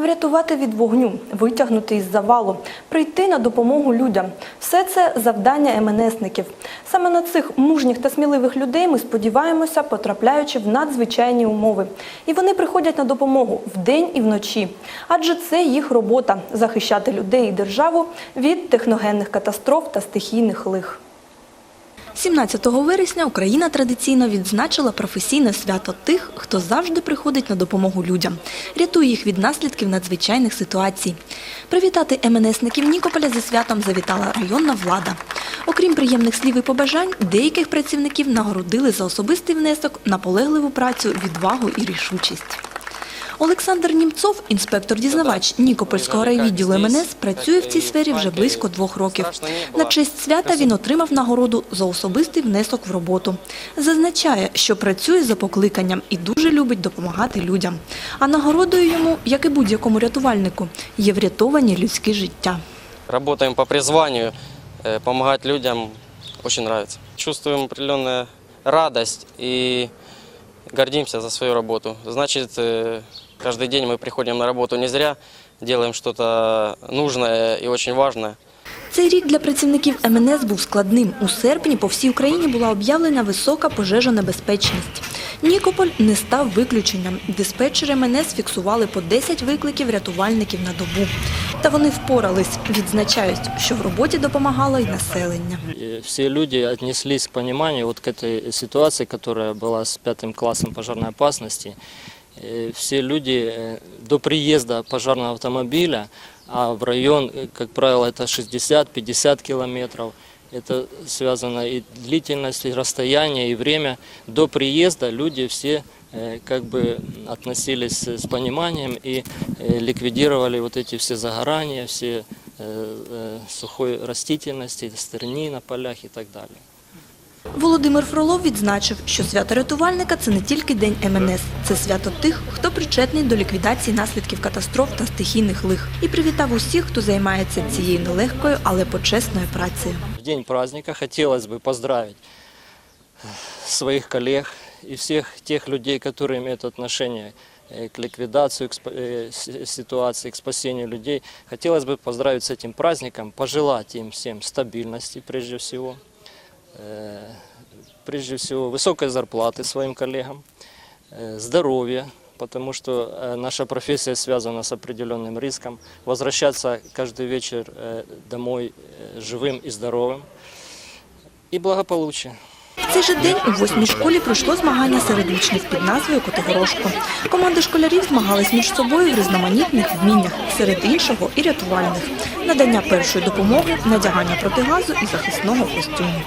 врятувати від вогню, витягнути із завалу, прийти на допомогу людям. Все це завдання МНСників. Саме на цих мужніх та сміливих людей ми сподіваємося, потрапляючи в надзвичайні умови. І вони приходять на допомогу вдень і вночі. Адже це їх робота захищати людей і державу від техногенних катастроф та стихійних лих. 17 вересня Україна традиційно відзначила професійне свято тих, хто завжди приходить на допомогу людям, рятує їх від наслідків надзвичайних ситуацій. Привітати МНСників Нікополя зі святом завітала районна влада. Окрім приємних слів і побажань, деяких працівників нагородили за особистий внесок, наполегливу працю, відвагу і рішучість. Олександр Німцов, інспектор-дізнавач Нікопольського райвідділу МНС, працює в цій сфері вже близько двох років. На честь свята він отримав нагороду за особистий внесок в роботу. Зазначає, що працює за покликанням і дуже любить допомагати людям. А нагородою йому, як і будь-якому рятувальнику, є врятовані людські життя. Работаем по призванию, э, помогать людям очень нравится. Чувствуем определенную радость и гордимся за свою работу. Значит, э, каждый день мы приходим на работу не зря, делаем что-то нужное и очень важное. Цей рік для працівників МНС був складним. У серпні по всій Україні була об'явлена висока пожежонебезпечність. Нікополь не став виключенням. Диспетчери МНС фіксували по 10 викликів рятувальників на добу. Та вони впорались, відзначають, що в роботі допомагало й населення. И все люди отнеслись к пониманию вот к этой ситуации, которая была с пятым классом пожарной опасности. Э, Все люди э, до приезда пожарного автомобиля, а в район, э, как правило, это 60-50 километров, это связано и длительность, и расстояние, и время. До приезда люди все как бы относились с пониманием и ликвидировали вот эти все загорания, все сухой растительности, стерни на полях и так далее. Володимир Фролов відзначив, що свято рятувальника це не тільки день МНС, це свято тих, хто причетний до ліквідації наслідків катастроф та стихійних лих, і привітав усіх, хто займається цією нелегкою, але почесною працею. В день праздника хотелось бы поздравить своих коллег и всех тех людей, которые имеют отношение э, к ликвидации к спа- э, с- ситуации, к спасению людей. Хотелось бы поздравить с этим праздником, пожелать им всем стабильности прежде всего, э, прежде всего высокой зарплаты своим коллегам, э, здоровья, потому что э, наша профессия связана с определенным риском. Возвращаться каждый вечер э, домой э, живым и здоровым. И благополучия. В цей же день у восьмій школі пройшло змагання серед учнів під назвою Котигорошко. Команди школярів змагались між собою в різноманітних вміннях, серед іншого і рятувальних. Надання першої допомоги, надягання протигазу і захисного костюму.